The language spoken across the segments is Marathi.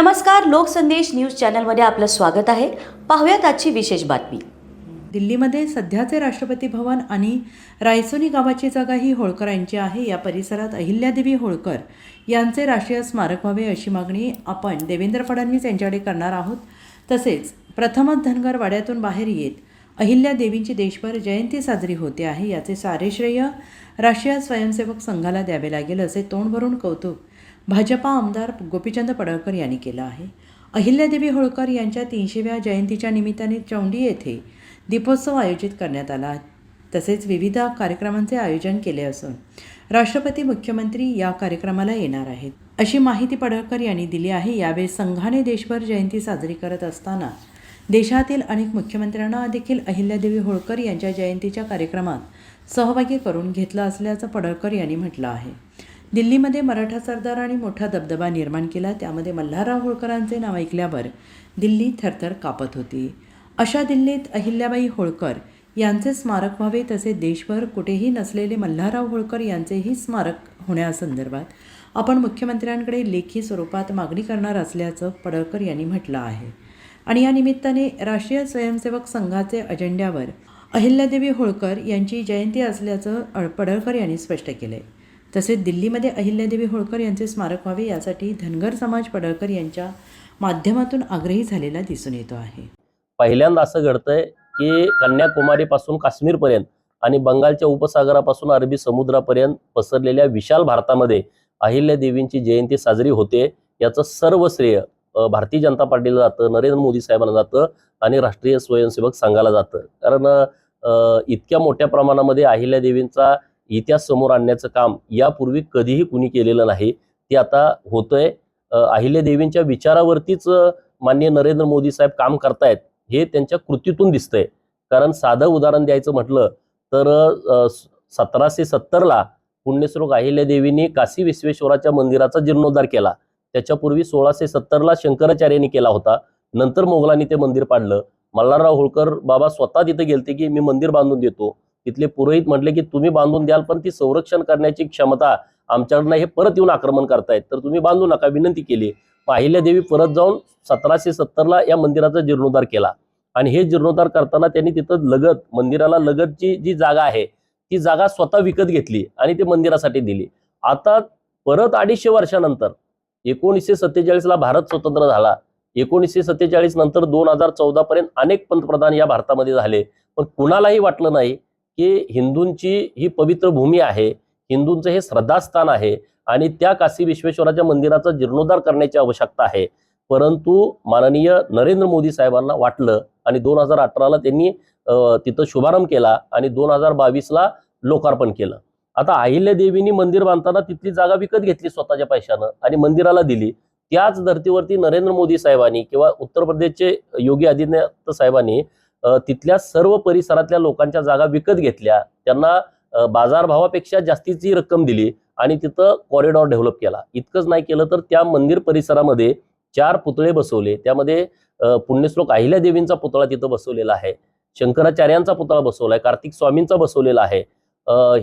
नमस्कार लोकसंदेश न्यूज चॅनलमध्ये आपलं स्वागत आहे. पाहूयात आजची विशेष बातमी. दिल्लीमध्ये सध्याचे राष्ट्रपती भवन आणि रायसोनी गावाची जागा ही होळकर यांची आहे. या परिसरात अहिल्यादेवी होळकर यांचे राष्ट्रीय स्मारक व्हावे अशी मागणी आपण देवेंद्र फडणवीस यांच्याकडे करणार आहोत. तसेच प्रथमच धनगर वाड्यातून बाहेर येत अहिल्यादेवींची देशभर जयंती साजरी होते आहे. याचे सारे श्रेय राष्ट्रीय स्वयंसेवक संघाला द्यावे लागेल असे तोंड भरून कौतुक भाजपा आमदार गोपीचंद पडळकर यांनी केलं आहे. अहिल्यादेवी होळकर यांच्या तीनशेव्या जयंतीच्या निमित्ताने चौंडी येथे दीपोत्सव आयोजित करण्यात आला तसेच विविध कार्यक्रमांचे आयोजन केले असून राष्ट्रपती मुख्यमंत्री या कार्यक्रमाला येणार आहेत. अशी माहिती पडळकर यांनी दिली आहे. यावेळी संघाने देशभर जयंती साजरी करत असताना देशातील अनेक मुख्यमंत्र्यांना देखील अहिल्यादेवी होळकर यांच्या जयंतीच्या कार्यक्रमात सहभागी करून घेतलं असल्याचं पडळकर यांनी म्हटलं आहे. दिल्लीमध्ये मराठा सरदार आणि मोठा दबदबा निर्माण केला. त्यामध्ये मल्हारराव होळकरांचे नाव ऐकल्यावर दिल्ली थरथर कापत होती. अशा दिल्लीत अहिल्याबाई होळकर यांचे स्मारक व्हावे तसे देशभर कुठेही नसलेले मल्हारराव होळकर यांचेही स्मारक होण्यासंदर्भात आपण मुख्यमंत्र्यांकडे लेखी स्वरूपात मागणी करणार असल्याचं पडळकर यांनी म्हटलं आहे. आणि या निमित्ताने राष्ट्रीय स्वयंसेवक संघाचे अजेंड्यावर अहिल्यादेवी होळकर यांची जयंती असल्याचं पडळकर यांनी स्पष्ट केलं आहे तसेच दिल्लीमध्ये अहिल्यादेवी होळकर यांचे स्मारक व्हावे यासाठी धनगर समाज पडळकर यांच्या माध्यमातून आग्रही झालेला दिसून येतो आहे. पहिल्यांदा असं घडतंय की कन्याकुमारीपासून काश्मीरपर्यंत आणि बंगालच्या उपसागरापासून अरबी समुद्रापर्यंत पसरलेल्या विशाल भारतामध्ये अहिल्या देवींची जयंती साजरी होते. याचं सर्व श्रेय भारतीय जनता पार्टीला जातं नरेंद्र मोदी साहेबांना जातं आणि राष्ट्रीय स्वयंसेवक संघाला जातं. कारण इतक्या मोठ्या प्रमाणामध्ये अहिल्या देवींचा इतिहास समोर आणण्याचं काम यापूर्वी कधीही कुणी केलेलं नाही. ते आता होतंय. अहिल्यादेवींच्या अहिल्या देवींच्या विचारावरतीच मान्य माननीय नरेंद्र मोदी साहेब काम करतायत हे त्यांच्या कृतीतून दिसतंय. कारण साधं उदाहरण द्यायचं म्हटलं तर सतराशे सत्तरला पुण्यश्लोक अहिल्यादेवींनी काशी विश्वेश्वराच्या मंदिराचा जीर्णोद्धार केला. त्याच्यापूर्वी सोळाशे सत्तरला शंकराचार्यांनी केला होता. नंतर मोगलांनी ते मंदिर पाडलं. मल्हारराव होळकर बाबा स्वतः तिथे गेलते की मी मंदिर बांधून देतो. तिथले पुरोहित म्हटले की तुम्ही बांधून द्याल पण ती संरक्षण करण्याची क्षमता आमच्याकडनं हे परत येऊन आक्रमण करतायत. तर तुम्ही बांधू नका. विनंती केली. पाहिल्या देवी परत जाऊन सतराशे सत्तरला या मंदिराचा जीर्णोद्धार केला. आणि हे जीर्णोद्धार करताना त्यांनी तिथं लगत मंदिराला लगतची जी जागा आहे ती जागा स्वतः विकत घेतली आणि ते मंदिरासाठी दिली. आता परत अडीचशे वर्षानंतर एकोणीसशे सत्तेचाळीसला भारत स्वतंत्र झाला. एकोणीसशे सत्तेचाळीस नंतर दोन हजार चौदा पर्यंत अनेक पंतप्रधान या भारतामध्ये झाले. पण कुणालाही वाटलं नाही की हिंदूंची ही पवित्र भूमी आहे हिंदूंचं हे श्रद्धास्थान आहे आणि त्या काशी विश्वेश्वराच्या मंदिराचा जीर्णोद्धार करण्याची आवश्यकता आहे. परंतु माननीय नरेंद्र मोदी साहेबांना वाटलं आणि दोन हजार अठराला त्यांनी तिथं शुभारंभ केला आणि दोन हजार बावीसला लोकार्पण केलं. आता अहिल्यादेवींनी मंदिर बांधताना तिथली जागा विकत घेतली स्वतःच्या पैशानं आणि मंदिराला दिली. त्याच धर्तीवरती नरेंद्र मोदी साहेबांनी किंवा उत्तर प्रदेशचे योगी आदित्यनाथ साहेबांनी तिथल्या सर्व परिसरातल्या लोकांच्या जागा विकत घेतल्या. त्यांना बाजारभावापेक्षा जास्तीची रक्कम दिली आणि तिथं कॉरिडॉर डेव्हलप केला. इतकंच नाही केलं तर त्या मंदिर परिसरामध्ये चार पुतळे बसवले. त्यामध्ये पुण्यश्लोक अहिल्या देवींचा पुतळा तिथं बसवलेला आहे. शंकराचार्यांचा पुतळा बसवलाय कार्तिक स्वामींचा बसवलेला आहे.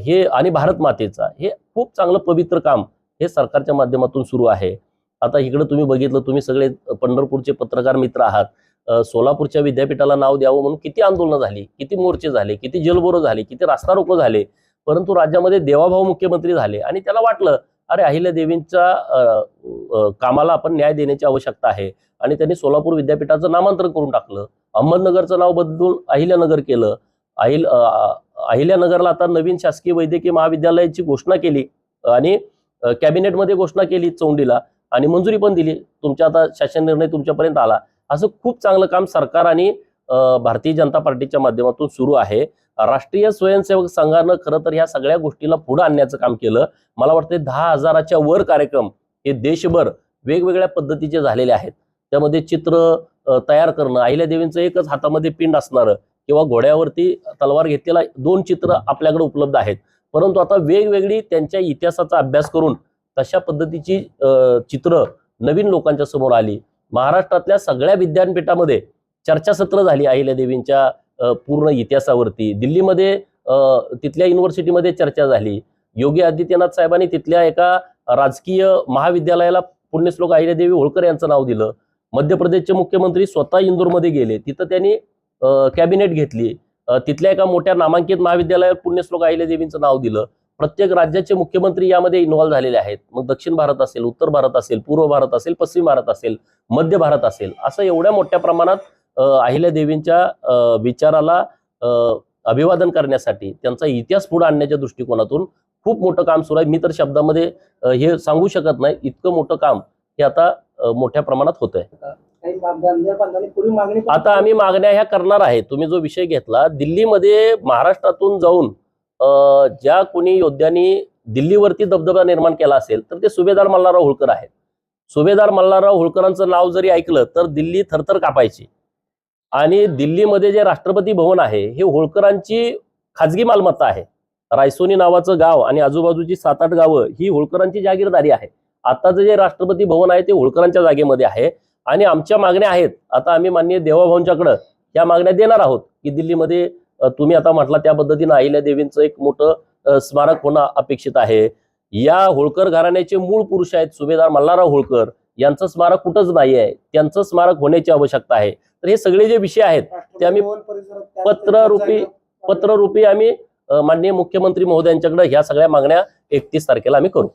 हे आणि भारत मातेचा. हे खूप चांगलं पवित्र काम हे सरकारच्या माध्यमातून सुरू आहे. आता इकडं तुम्ही बघितलं तुम्ही सगळे पंढरपूरचे पत्रकार मित्र आहात. सोलापूरच्या विद्यापीठाला नाव द्यावं म्हणून किती आंदोलनं झाली किती मोर्चे झाले किती जलबोरो झाले किती रास्ता रोको झाले परंतु राज्यामध्ये देवाभाऊ मुख्यमंत्री झाले आणि त्याला वाटलं अरे अहिल्या देवींच्या कामाला आपण न्याय देण्याची आवश्यकता आहे. आणि त्यांनी सोलापूर विद्यापीठाचं नामांतरण करून टाकलं. अहमदनगरचं नाव बदलून अहिल्यानगर केलं. अहिल अहिल्यानगरला आता नवीन शासकीय वैद्यकीय महाविद्यालयाची घोषणा केली आणि कॅबिनेटमध्ये घोषणा केली चौंडीला आणि मंजुरी पण दिली. तुमच्या आता शासन निर्णय तुमच्यापर्यंत आला. असं खूप चांगलं काम सरकार आणि भारतीय जनता पार्टीच्या माध्यमातून सुरू आहे. राष्ट्रीय स्वयंसेवक संघानं खरं तर ह्या सगळ्या गोष्टीला पुढे आणण्याचं काम केलं. मला वाटतं दहा हजाराच्या वर कार्यक्रम हे देशभर वेगवेगळ्या पद्धतीचे झालेले आहेत. त्यामध्ये चित्र तयार करणं अहिल्या देवींचं एकच हातामध्ये पिंड असणारं किंवा घोड्यावरती तलवार घेतलेला दोन चित्र आपल्याकडे उपलब्ध आहेत. परंतु आता वेगवेगळी त्यांच्या इतिहासाचा अभ्यास करून तशा पद्धतीची चित्र नवीन लोकांच्या समोर आली. महाराष्ट्रातल्या सगळ्या विद्यापीठामध्ये चर्चासत्र झाली अहिल्या देवींच्या पूर्ण इतिहासावरती. दिल्लीमध्ये तिथल्या युनिव्हर्सिटीमध्ये चर्चा झाली. योगी आदित्यनाथ साहेबांनी तिथल्या एका राजकीय महाविद्यालयाला पुण्यश्लोक अहिल्यादेवी होळकर यांचं नाव दिलं. मध्य प्रदेशचे मुख्यमंत्री स्वतः इंदूरमध्ये गेले. तिथं त्यांनी कॅबिनेट घेतली. तिथल्या एका मोठ्या नामांकित महाविद्यालयात पुण्यश्लोक अहिल्यादेवींचं नाव दिलं. प्रत्येक राज्याचे मुख्यमंत्री यामध्ये इन्व्हॉल्व्ह झालेले आहेत. मग दक्षिण भारत असेल उत्तर भारत असेल पूर्व भारत असेल पश्चिम भारत असेल मध्य भारत असेल असं एवढ्या मोठ्या प्रमाणात अ, अहिल्यादेवींच्या अ, विचाराला अभिवादन करण्यासाठी त्यांचा इतिहास पुढे आणण्याच्या दृष्टिकोनातून खूप मोठं काम सुरू आहे. मी तर शब्दामध्ये हे सांगू शकत नाही. इतकं मोठं काम हे आता मोठ्या प्रमाणात होत आहे आता आम्ही मागण्या ह्या करणार आहे. तुम्ही जो विषय घेतला दिल्लीमध्ये महाराष्ट्रातून जाऊन ज्या कोणी योद्ध्यांनी दिल्लीवरती दबदबा निर्माण केला असेल तर ते सुभेदार मल्हारराव होळकर आहेत. सुभेदार मल्हारराव होळकरांचं नाव जरी ऐकलं तर दिल्ली थरथर कापायची. आणि दिल्लीमध्ये जे राष्ट्रपती भवन आहे हे होळकरांची खाजगी मालमत्ता आहे. रायसोनी नावाचं गाव आणि आजूबाजूची सात आठ गावं ही होळकरांची जागीरदारी आहे. आताचं जे राष्ट्रपती भवन आहे ते होळकरांच्या जागेमध्ये आहे. आणि आमच्या मागण्या आहेत. आता आम्ही माननीय देवाभाऊंच्याकडं या मागण्या देणार आहोत की दिल्लीमध्ये तुम्ही आता म्हटला त्या पद्धतीनं अहिल्या देवींचं एक मोठं स्मारक होणं अपेक्षित आहे. या होळकर घराण्याचे मूळ पुरुष आहेत सुभेदार मल्हारराव होळकर. यांचं स्मारक कुठंच नाही आहे त्यांचं स्मारक होण्याची आवश्यकता आहे. तर हे सगळे जे विषय आहेत ते आम्ही पत्ररूपी पत्ररूपी आम्ही माननीय मुख्यमंत्री महोदयांच्याकडे ह्या सगळ्या मागण्या एकतीस तारखेला आम्ही करू.